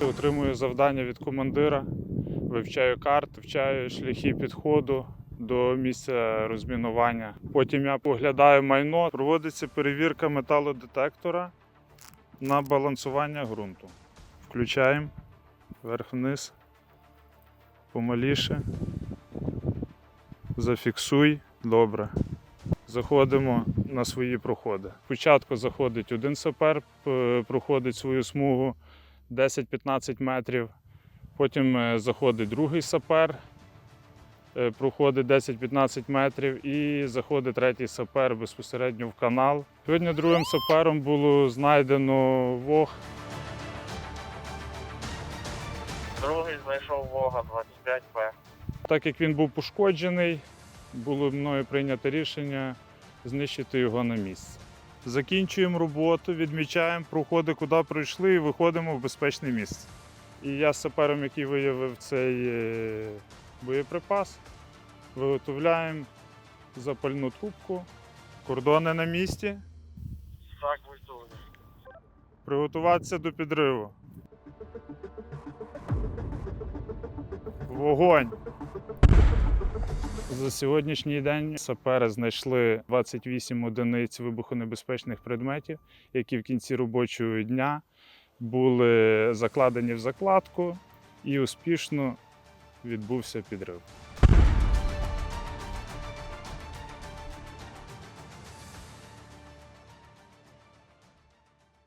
Отримую завдання від командира, вивчаю карт, вивчаю шляхи підходу до місця розмінування. Потім я поглядаю майно. Проводиться перевірка металодетектора на балансування ґрунту. Включаємо вверх-вниз, помаліше. Зафіксуй. Добре. Заходимо на свої проходи. Спочатку заходить один сапер, проходить свою смугу 10-15 метрів. Потім е, заходить другий сапер, е, проходить 10-15 метрів і заходить третій сапер безпосередньо в канал. Сьогодні другим сапером було знайдено вог. Другий знайшов Вога 25П. Так як він був пошкоджений, було мною прийнято рішення знищити його на місці. Закінчуємо роботу, відмічаємо проходи, куди пройшли, і виходимо в безпечне місце. І я з сапером, який виявив цей е, боєприпас, виготовляємо запальну трубку, кордони на місці, Так, культурно. приготуватися до підриву. Вогонь! За сьогоднішній день сапери знайшли 28 одиниць вибухонебезпечних предметів, які в кінці робочого дня були закладені в закладку і успішно відбувся підрив.